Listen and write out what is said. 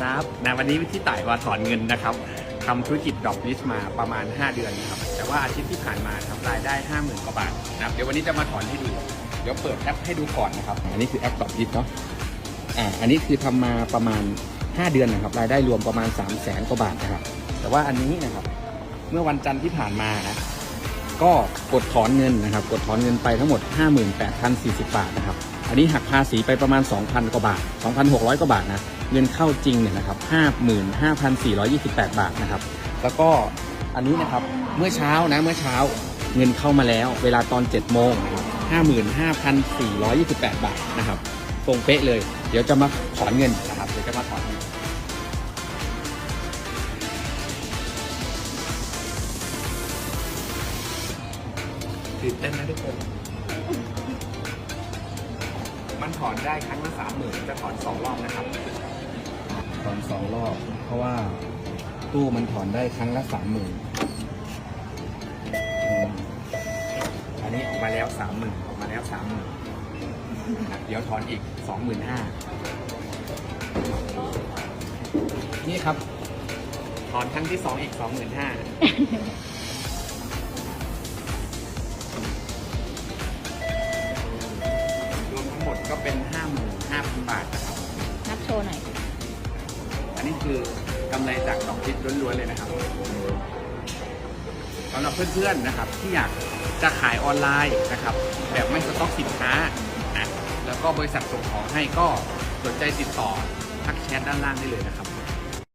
ครับนะวันนี้ที่ต่ายมาถอนเงินนะครับทำธุรกิจดอกลิสมาประมาณ 5 เดือนนะครับ แต่ว่าอาทิตย์ที่ผ่านมาครับรายได้ 50,000กว่าบาทนะครับเดี๋ยววันนี้จะมาถอนให้ดู เดี๋ยวเปิดแอปให้ดูก่อนนะครับ อันนี้คือแอปดอกลิสเนาะอ่าอันนี้คือทำมาประมาณ 5 เดือนนะครับ รายได้รวมประมาณ 3 0 0แสนกว่าบาทนะครับ แต่ว่าอันนี้นะครับ เมื่อวันจันทร์ที่ผ่านมานะก็กดถอนเงินนะครับ กดถอนเงินไปทั้งหมด 58,040 บาทนะครับ อันนี้หักภาษีไปประมาณ 2,000 กว่าบาท 2,600 กว่าบาทนะ เงินเข้าจริงเนี่ยนะครับ55,428 บาทนะครับ แล้วก็อันนี้นะครับเมื่อเช้านะเมื่อเช้าเงินเข้ามาแล้ว เวลาตอน7โมงนะครับ55,428 บาทนะครับตรงเป๊ะเลย เดี๋ยวจะมาถอนเงินนะครับเดี๋ยวจะมาถอนเงินตื่นเต้นนะทุกคน มันถอนได้ครั้งละสามหมื่นจะถอนสองรอบนะครับ อนสองรอบ เพราะว่าตู้มันถอนได้ครั้งละสามหมื่นอันนี้ออกมาแล้วสามหมื่นออกมาแล้วสามหมื่นเดี๋ยวถอนอีกสองหมื่นห้านี่ครับ ถอนครั้งที่สองอีกสองหมื่นห้ารวมทั้งหมดก็เป็น 55,000 บาทนะครับนับ คือกำไรจากดอกพิษล้วนๆเลยนะครับสำหรับเพื่อนๆนะครับ ที่อยากจะขายออนไลน์นะครับ แบบไม่สต็อกสินค้านะแล้วก็บริษัทส่งของให้ก็สนใจติดต่อทักแชทด้านล่างได้เลยนะครับ